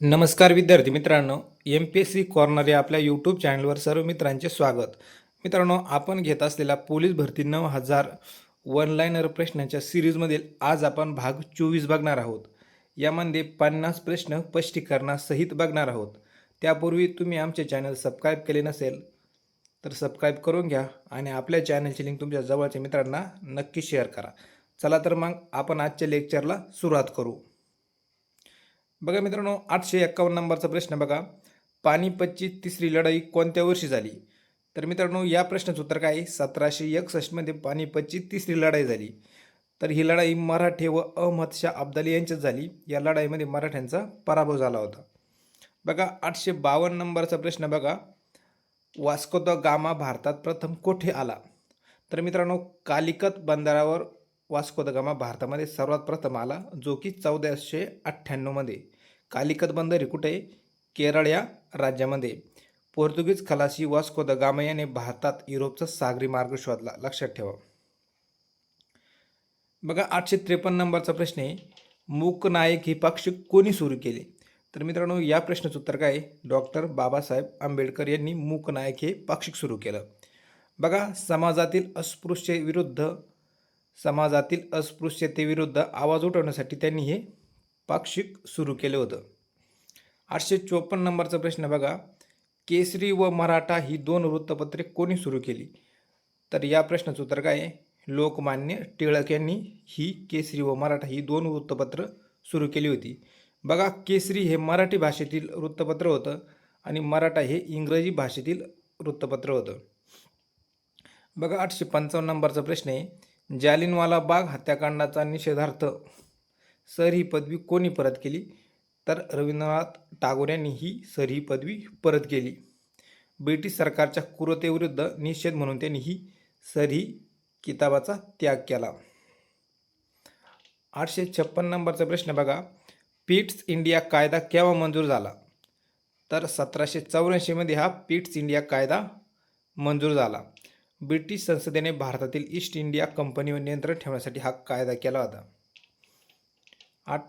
नमस्कार विद्यार्थी मित्रांनो M P S C corner या आपल्या यूट्यूब चॅनलवर सर्व मित्रांचे स्वागत. मित्रांनो आपण घेत असलेल्या पोलीस भरती नऊ हजार वन लाईनर प्रश्नांच्या सिरीजमधील आज आपण भाग चोवीस बघणार आहोत. यामध्ये पन्नास प्रश्न स्पष्टीकरणासहित बघणार आहोत. त्यापूर्वी तुम्ही आमचे चॅनल सबस्क्राईब केले नसेल तर सबस्क्राईब करून घ्या आणि आपल्या चॅनलची लिंक तुमच्या जवळच्या मित्रांना नक्की शेअर करा. चला तर मग आपण आजच्या लेक्चरला सुरुवात करू. बघा मित्रांनो आठशे एक्कावन्न नंबरचा प्रश्न बघा. पानिपतची तिसरी लढाई कोणत्या वर्षी झाली? तर मित्रांनो या प्रश्नाचं उत्तर काय सतराशे एकसष्टमध्ये पानिपतची तिसरी लढाई झाली. तर ही लढाई मराठे व अहमदशाह अब्दाली यांच्यात झाली. या लढाईमध्ये मराठ्यांचा पराभव झाला होता. बघा आठशे बावन्न नंबरचा प्रश्न बघा. वास्को द गामा भारतात प्रथम कोठे आला? तर मित्रांनो कालिकत बंदरावर वास्को द गामा भारतामध्ये सर्वात प्रथम आला जो की चौदाशे अठ्ठ्याण्णवमध्ये कालिकत बंदर हे कुठे केरळ या राज्यामध्ये. पोर्तुगीज खलासी वास्को द गामा याने भारतात युरोपचा सागरी मार्ग शोधला. लक्षात ठेवा. बघा आठशे त्रेपन्न नंबरचा प्रश्न आहे. मूकनायक ही पाक्षिक कोणी सुरू केले? तर मित्रांनो या प्रश्नाचं उत्तर काय डॉक्टर बाबासाहेब आंबेडकर यांनी मूकनायक हे पाक्षिक सुरू केलं. बघा समाजातील अस्पृश्य विरुद्ध समाजातील अस्पृश्यतेविरुद्ध आवाज उठवण्यासाठी त्यांनी हे पाक्षिक सुरू केलं होतं. आठशे चोपन्न नंबरचा प्रश्न बघा. केसरी व मराठा ही दोन वृत्तपत्रे कोणी सुरू केली? तर या प्रश्नाचं उत्तर काय आहे? लोकमान्य टिळक यांनी ही केसरी व मराठा ही दोन वृत्तपत्र सुरू केली होती. बघा केसरी हे मराठी भाषेतील वृत्तपत्र होतं आणि मराठा हे इंग्रजी भाषेतील वृत्तपत्र होतं. बघा आठशे पंचावन्न नंबरचा प्रश्न आहे. जालिनवाला बाग हत्याकांडाचा निषेधार्थ. सर ही पदवी कोणी परत केली? तर रवींद्रनाथ टागोर यांनी ही सर ही पदवी परत केली. ब्रिटिश सरकारच्या क्रूरतेविरुद्ध निषेध म्हणून त्यांनी ही सर ही किताबाचा त्याग केला. आठशे छप्पन नंबरचा प्रश्न बघा. पिट्स इंडिया कायदा केव्हा मंजूर झाला? तर सतराशे चौऱ्याऐंशीमध्ये हा पिट्स इंडिया कायदा मंजूर झाला. ब्रिटिश संसदेने भारतातील ईस्ट इंडिया कंपनीवर नियंत्रण ठेवण्यासाठी हा कायदा केला होता. आठ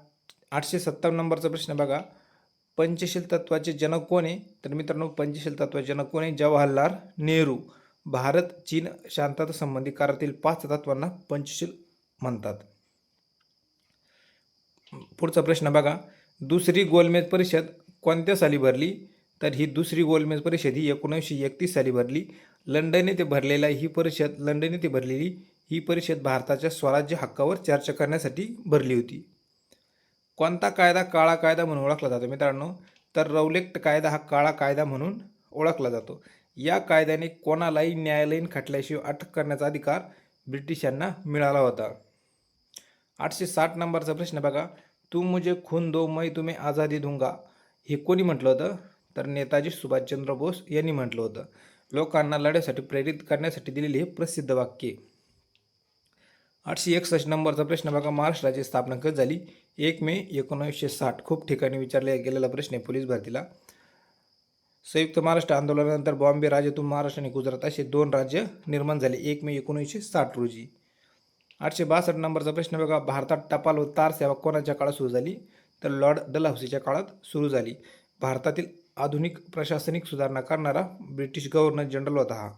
आठशे सत्तावन्न नंबरचा प्रश्न बघा. पंचशील तत्वाचे जनक कोण आहे? तर मित्रांनो पंचशील तत्वाचे जनक कोण आहे? जवाहरलाल नेहरू. भारत चीन शांतता संबंधी करारातील पाच तत्वांना पंचशील म्हणतात. पुढचा प्रश्न बघा. दुसरी गोलमेज परिषद कोणत्या साली भरली? तर ही दुसरी गोलमेज परिषद ही एकोणीसशे एकतीस साली भरली. लंडन येथे भरलेल्या ही परिषद लंडन येथे भरलेली ही परिषद भारताच्या स्वराज्य हक्कावर चर्चा करण्यासाठी भरली होती. कोणता कायदा काळा कायदा म्हणून ओळखला जातो मित्रांनो? तर रौलेक्ट कायदा हा काळा कायदा म्हणून ओळखला जातो. या कायद्याने कोणालाही न्यायालयीन खटल्याशिवाय अटक करण्याचा अधिकार ब्रिटिशांना मिळाला होता. आठशे साठ नंबरचा प्रश्न बघा. तू मुझे खून दो मै तुम्ही आझादी दूंगा. हे कोणी म्हटलं होतं? तर नेताजी सुभाषचंद्र बोस यांनी म्हटलं होतं. लोकांना लढ्यासाठी प्रेरित करण्यासाठी दिलेले हे प्रसिद्ध वाक्य. आठशे एकसष्ट नंबरचा प्रश्न बघा. महाराष्ट्राची स्थापना कधी झाली? एक मे एकोणीसशे साठ. खूप ठिकाणी विचारला गेलेला प्रश्न आहे पोलीस भरतीला. संयुक्त महाराष्ट्र आंदोलनानंतर बॉम्बे राज्यातून महाराष्ट्र आणि गुजरात असे दोन राज्य निर्माण झाले. एक मे एकोणीसशे साठ रोजी. आठशे बासष्ट नंबरचा प्रश्न बघा. भारतात टपाल व तार सेवा कोणाच्या काळात सुरू झाली? तर लॉर्ड डलहौसीच्या काळात सुरू झाली. भारतातील आधुनिक प्रशासनिक सुधारणा करणारा ब्रिटिश गव्हर्नर जनरल होता हा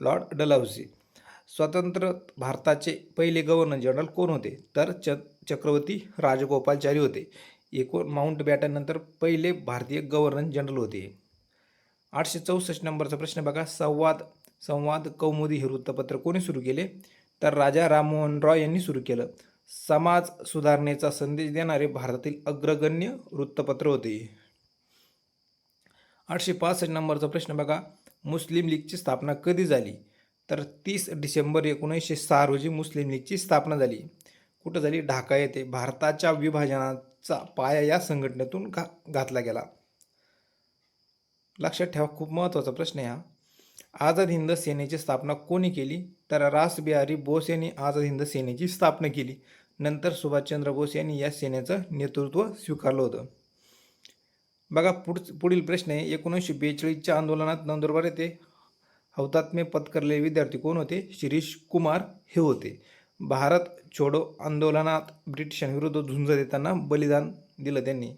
लॉर्ड डलहौसी स्वतंत्र भारताचे पहिले गव्हर्नर जनरल कोण होते? तर च चक्रवर्ती राजगोपालचारी होते. एकूण माउंट बॅटननंतर पहिले भारतीय गव्हर्नर जनरल होते. आठशे चौसष्ट नंबरचा प्रश्न बघा. संवाद संवाद कौमुदी हे वृत्तपत्र कोणी सुरू केले? तर राजा राममोहन रॉय यांनी सुरू केलं. समाज सुधारणेचा संदेश देणारे भारतातील अग्रगण्य वृत्तपत्र होते. आठशे पासष्ट नंबरचा प्रश्न बघा. मुस्लिम लीगची स्थापना कधी झाली? तर तीस डिसेंबर एकोणीसशे सहा रोजी मुस्लिम लीगची स्थापना झाली. कुठं झाली? ढाका येथे भारताच्या विभाजनाचा पाया या संघटनेतून घा घातला गेला. लक्षात ठेवा खूप महत्त्वाचा प्रश्न आहे हा. आझाद हिंद सेनेची स्थापना कोणी केली? तर रासबिहारी बोस यांनी आझाद हिंद सेनेची स्थापना केली. नंतर सुभाषचंद्र बोस यांनी या सेनेचं नेतृत्व स्वीकारलं होतं. बघा पुढ पुढील प्रश्न आहे. एकोणीसशे बेचाळीसच्या आंदोलनात नंदुरबार येथे हौतात्म्य पत्करलेले विद्यार्थी कोण होते? शिरीष कुमार हे होते. भारत छोडो आंदोलनात ब्रिटिशांविरुद्ध झुंज देताना बलिदान दिलं त्यांनी.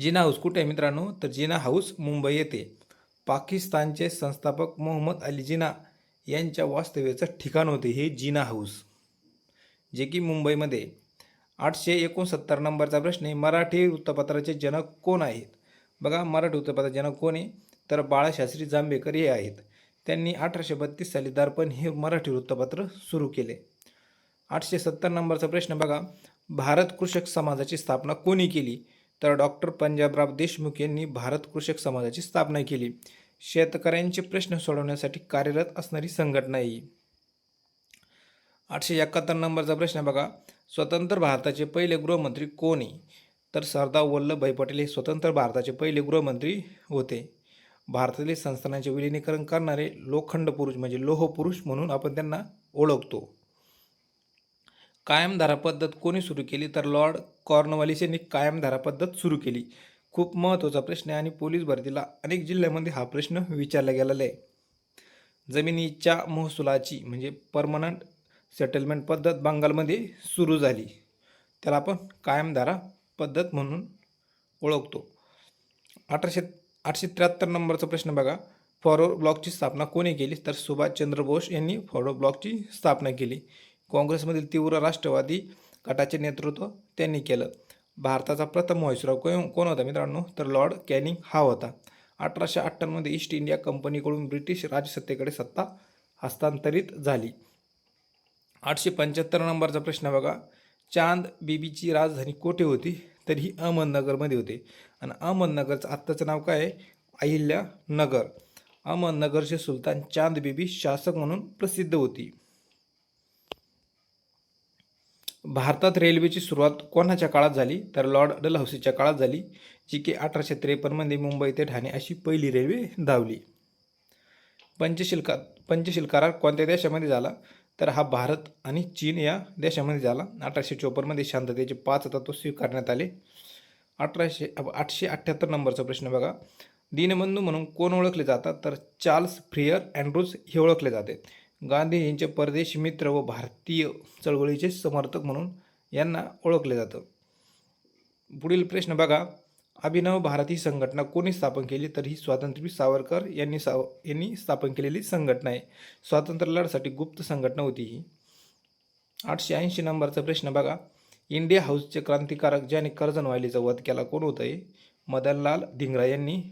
जिना हाऊस कुठे आहे मित्रांनो? तर जिना हाऊस मुंबई येथे. पाकिस्तानचे संस्थापक मोहम्मद अली जिना यांच्या वास्तव्याचं ठिकाण होते हे जिना हाऊस जे की मुंबईमध्ये. आठशे एकोणसत्तर नंबरचा प्रश्न आहे मराठी वृत्तपत्राचे जनक कोण आहेत? बघा मराठी वृत्तपत्राचे जनक कोण आहे? तर बाळाशास्त्री जांभेकर हे आहेत. त्यांनी अठराशे बत्तीस साली दर्पण हे मराठी वृत्तपत्र सुरू केले. आठशे सत्तर नंबरचा प्रश्न बघा भारत कृषक समाजाची स्थापना कोणी केली? तर डॉक्टर पंजाबराव देशमुख यांनी भारत कृषक समाजाची स्थापना केली. शेतकऱ्यांचे प्रश्न सोडवण्यासाठी कार्यरत असणारी संघटना ही. आठशे एकाहत्तर नंबरचा प्रश्न बघा. स्वतंत्र भारताचे पहिले गृहमंत्री कोण आहे? तर सरदार वल्लभभाई पटेल हे स्वतंत्र भारताचे पहिले गृहमंत्री होते. भारतातील संस्थानांचे विलिनीकरण करणारे लोखंड पुरुष म्हणजे लोहपुरुष म्हणून आपण त्यांना ओळखतो. कायमधारा पद्धत कोणी सुरू केली? तर लॉर्ड कॉर्नवालिस यांनी कायमधारा पद्धत सुरू केली. खूप महत्त्वाचा प्रश्न आहे आणि पोलीस भरतीला अनेक जिल्ह्यामध्ये हा प्रश्न विचारला गेलेला आहे. जमिनीच्या महसुलाची म्हणजे परमनंट सेटलमेंट पद्धत बंगालमध्ये सुरू झाली. त्याला आपण कायमधारा पद्धत म्हणून ओळखतो. अठराशे आठशे त्र्याहत्तर नंबरचा प्रश्न बघा. फॉरवर्ड ब्लॉकची स्थापना कोणी केली? तर सुभाषचंद्र बोस यांनी फॉरवर्ड ब्लॉकची स्थापना केली. काँग्रेसमधील तीव्र राष्ट्रवादी गटाचे नेतृत्व त्यांनी केलं. भारताचा प्रथम व्हाईसरॉय कोण कोण होता मित्रांनो? तर लॉर्ड कॅनिंग हा होता. अठराशे अठ्ठ्याण्णवमध्ये ईस्ट इंडिया कंपनीकडून ब्रिटिश राजसत्तेकडे सत्ता हस्तांतरित झाली. आठशे पंच्याहत्तर नंबरचा प्रश्न बघा. चांद बीबीची राजधानी कोठे होती? तर ही अहमदनगरमध्ये होते. आणि अहमदनगरचं आत्ताचं नाव काय आहे? अहिल्यानगर. अहमदनगरचे सुलतान चांद बीबी शासक म्हणून प्रसिद्ध होती. भारतात रेल्वेची सुरुवात कोणाच्या काळात झाली? तर लॉर्ड डलहौसीच्या काळात झाली जी की अठराशे त्रेपन्नमध्ये मुंबई ते ठाणे अशी पहिली रेल्वे धावली. पंचशील का करार कोणत्या देशामध्ये झाला? तर हा भारत आणि चीन या देशामध्ये झाला. अठराशे चोपन्नमध्ये शांततेचे पाच तत्व स्वीकारण्यात आले. अठराशे आठशे अठ्ठ्याहत्तर नंबरचा प्रश्न बघा. दीनबंधू म्हणून कोण ओळखले जातात? तर चार्ल्स फ्रियर अँड्रूज हे ओळखले जाते. गांधीजींचे परदेशी मित्र व भारतीय चळवळीचे समर्थक म्हणून यांना ओळखले जातं. पुढील प्रश्न बघा. अभिनव भारत ही संघटना कोणी स्थापन केली तर ही स्वातंत्र्यवीर सावरकर यांनी साव यांनी स्थापन केलेली संघटना आहे. स्वातंत्र्य लढ्यासाठी गुप्त संघटना होती ही. आठशे ऐंशी नंबरचा प्रश्न बघा. इंडिया हाऊसचे क्रांतिकारक ज्याने कर्जन वायलीचा वध केला कोण होतं हे? मदनलाल धिंगरा यांनी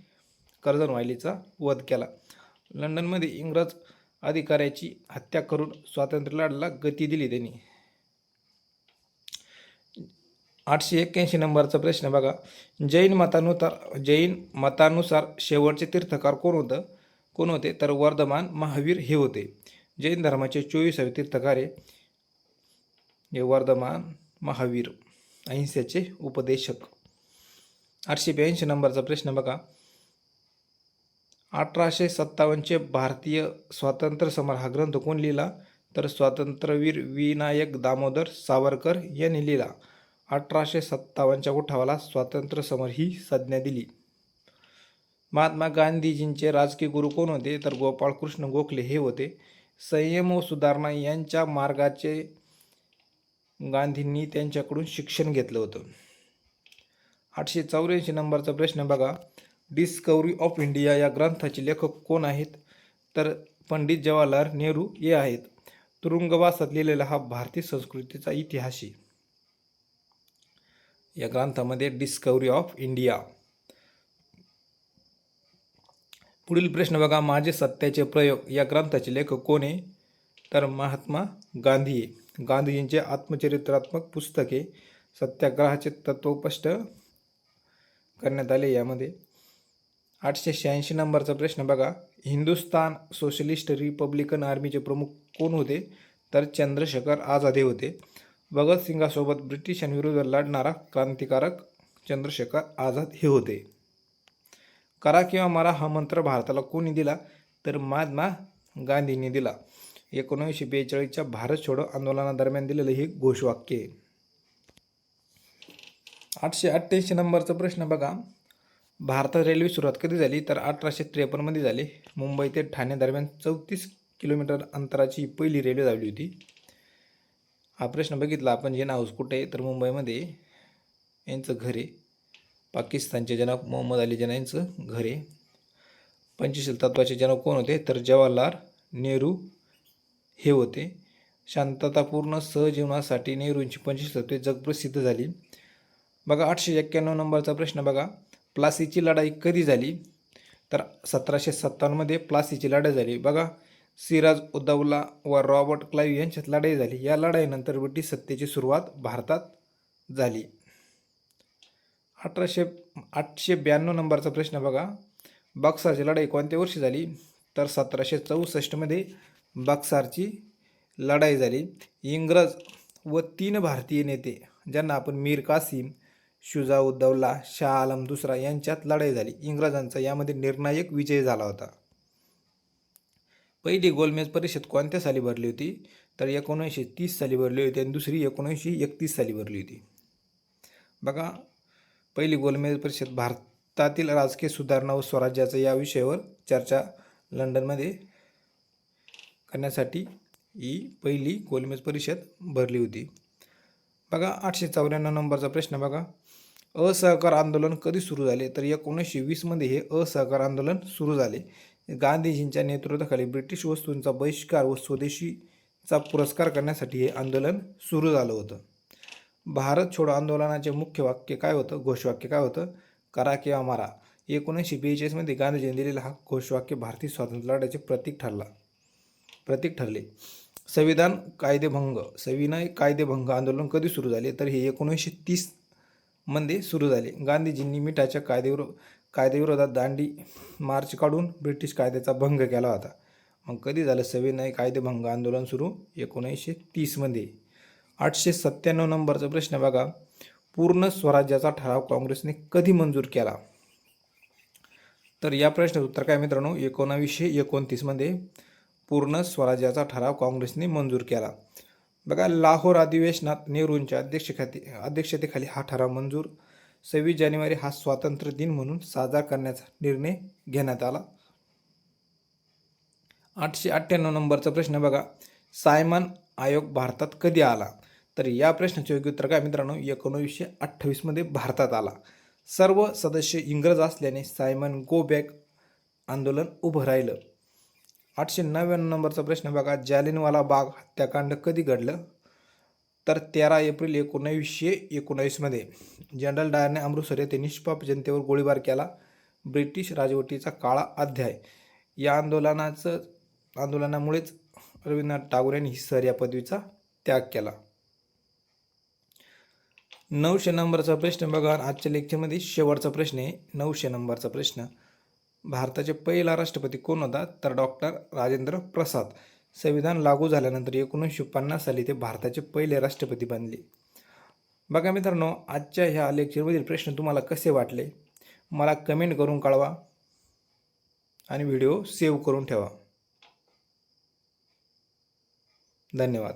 कर्जन वायलीचा वध केला. लंडनमध्ये इंग्रज अधिकाऱ्याची हत्या करून स्वातंत्र्य लढ्याला गती दिली त्यांनी. आठशे एक्क्याऐंशी नंबरचा प्रश्न बघा. जैन मतानुसार जैन मतानुसार शेवटचे तीर्थकार कोण होतं? कोण होते? तर वर्धमान महावीर हे होते. जैन धर्माचे चोवीसावे तीर्थकार आहे हे वर्धमान महावीर अहिंसेचे उपदेशक. आठशे ब्याऐंशी नंबरचा प्रश्न बघा. अठराशे सत्तावन्नचे भारतीय स्वातंत्र्य समर हा ग्रंथ कोण लिहिला? तर स्वातंत्र्यवीर विनायक दामोदर सावरकर यांनी लिहिला. अठराशे सत्तावन्नच्या उठावाला स्वातंत्र्य समर ही संज्ञा दिली. महात्मा गांधीजींचे राजकीय गुरु कोण होते? तर गोपाळकृष्ण गोखले हे होते. संयम व सुधारणा यांच्या मार्गाचे गांधींनी त्यांच्याकडून शिक्षण घेतलं होतं. आठशे चौऱ्याऐंशी नंबरचा प्रश्न बघा. डिस्कवरी ऑफ इंडिया या ग्रंथाचे लेखक कोण आहेत? तर पंडित जवाहरलाल नेहरू हे आहेत. तुरुंगवासात लिहिलेला हा भारतीय संस्कृतीचा इतिहास आहे. या ग्रंथामध्ये डिस्कवरी ऑफ इंडिया पुढील प्रश्न बघा माझे सत्याचे प्रयोग. या ग्रंथाचे लेखक कोण आहे? तर महात्मा गांधी गांधीजींचे आत्मचरित्रात्मक पुस्तके सत्याग्रहाचे तत्वपष्ट करण्यात आले यामध्ये. आठशे शहाऐंशी नंबरचा प्रश्न बघा. हिंदुस्तान सोशलिस्ट रिपब्लिकन आर्मीचे प्रमुख कोण होते? तर चंद्रशेखर आझादे होते. भगतसिंगासोबत ब्रिटिशांविरुद्ध लढणारा क्रांतिकारक चंद्रशेखर आझाद हे होते. करा किंवा मारा हा मंत्र भारताला कोणी दिला? तर महात्मा गांधींनी दिला. एकोणीसशे बेचाळीसच्या भारत छोडो आंदोलनादरम्यान दिलेलं हे घोषवाक्य आहे. आठशे अठ्ठ्याऐंशी नंबरचा प्रश्न बघा. भारतात रेल्वे सुरुवात कधी झाली? तर अठराशे त्रेपन्नमध्ये झाली. मुंबई ते ठाणे दरम्यान चौतीस किलोमीटर अंतराची पहिली रेल्वे धावली होती. हा प्रश्न बघितला आपण जे हाऊस कुठे आहे? तर मुंबईमध्ये यांचं घर आहे. पाकिस्तानचे जनक मोहम्मद अली जना यांचं घर आहे. पंचशील तत्वाचे जनक कोण होते? तर जवाहरलाल नेहरू हे होते. शांततापूर्ण सहजीवनासाठी नेहरूंची पंचवीस तत्वे जगप्रसिद्ध झाली. बघा आठशे एक्क्याण्णव नंबरचा प्रश्न बघा. प्लासीची लढाई कधी झाली? तर सतराशे सत्तावन्नमध्ये प्लासीची लढाई झाली. बघा सिराज उद्दौला व रॉबर्ट क्लाईव्ह यांच्यात लढाई झाली. या लढाईनंतर ब्रिटिश सत्तेची सुरुवात भारतात झाली. अठराशे आठशे ब्याण्णव नंबरचा प्रश्न बघा. बक्सारची लढाई कोणत्या वर्षी झाली? तर सतराशे चौसष्टमध्ये बक्सारची लढाई झाली. इंग्रज व तीन भारतीय नेते ज्यांना आपण मीर कासिम शुजाउद्दौला शाह आलम दुसरा यांच्यात लढाई झाली. इंग्रजांचा यामध्ये निर्णायक विजय झाला होता. पहिली गोलमेज परिषद कोणत्या साली भरली होती? तर एकोणीसशे तीस साली भरली होती आणि दुसरी एकोणीसशे एकतीस साली भरली होती. बघा पहिली गोलमेज परिषद भारतातील राजकीय सुधारणा व स्वराज्याचा या विषयावर चर्चा लंडनमध्ये करण्यासाठी ही पहिली गोलमेज परिषद भरली होती. बघा आठशे चौऱ्याण्णव नंबरचा प्रश्न बघा. असहकार आंदोलन कधी सुरू झाले? तर एकोणीसशे वीसमध्ये हे असहकार आंदोलन सुरू झाले. गांधीजींच्या नेतृत्वाखाली ब्रिटिश वस्तूंचा बहिष्कार व स्वदेशीचा पुरस्कार करण्यासाठी हे आंदोलन सुरू झालं होतं. भारत छोडो आंदोलनाचे मुख्य वाक्य काय होतं? घोषवाक्य काय होतं? करा किंवा मारा. एकोणीसशे बेचाळीसमध्ये गांधीजींनी दिलेला हा घोषवाक्य भारतीय स्वातंत्र्य लढ्याचे प्रतीक ठरला. प्रतीक ठरले. संविधान कायदेभंग संविनय कायदेभंग आंदोलन कधी सुरू झाले? तर हे एकोणीसशे तीसमध्ये सुरू झाले. गांधीजींनी मिठाच्या कायदेवर कायदेविरोधात दांडी मार्च काढून ब्रिटिश कायद्याचा भंग केला होता. मग कधी झालं सविनय कायदेभंग आंदोलन सुरू एकोणीसशे तीसमध्ये आठशे सत्त्याण्णव नंबरचा प्रश्न बघा. पूर्ण स्वराज्याचा ठराव काँग्रेसने कधी मंजूर केला? तर या प्रश्नाचं उत्तर काय मित्रांनो? एकोणावीसशे एकोणतीसमध्ये पूर्ण स्वराज्याचा ठराव काँग्रेसने मंजूर केला. बघा लाहोर अधिवेशनात नेहरूंच्या अध्यक्षखाती अध्यक्षतेखाली हा ठराव मंजूर. सव्वीस जानेवारी हा स्वातंत्र्य दिन म्हणून साजरा करण्याचा निर्णय घेण्यात आला. आठशे अठ्ठ्याण्णव नंबरचा प्रश्न बघा. सायमन आयोग भारतात कधी आला? तर या प्रश्नाचे योग्य उत्तर काय मित्रांनो? एकोणीसशे अठ्ठावीसमध्ये भारतात आला. सर्व सदस्य इंग्रज असल्याने सायमन गो बॅक आंदोलन उभं राहिलं. आठशे नव्याण्णव नंबरचा प्रश्न बघा. जालिनवाला बाग हत्याकांड कधी घडलं? तर तेरा एप्रिल एकोणावीसशे एकोणावीसमध्ये जनरल डायरने अमृतसर येथे निष्पाप जनतेवर गोळीबार केला. ब्रिटिश राजवटीचा काळा अध्याय. या आंदोलनाचं आंदोलनामुळेच रवींद्रनाथ टागोर यांनी सर या पदवीचा त्याग केला. नऊशे नंबरचा प्रश्न बघा. आजच्या लेक्चरमध्ये शेवटचा प्रश्न आहे. नऊशे नंबरचा प्रश्न. भारताचे पहिला राष्ट्रपती कोण होता? तर डॉक्टर राजेंद्र प्रसाद. संविधान लागू झाल्यानंतर एकोणीसशे पन्नास साली ते भारताचे पहिले राष्ट्रपती बनले. बघा मित्रांनो आजच्या ह्या लेक्चरमधील प्रश्न तुम्हाला कसे वाटले? मला कमेंट करून कळवा आणि व्हिडिओ सेव्ह करून ठेवा. धन्यवाद.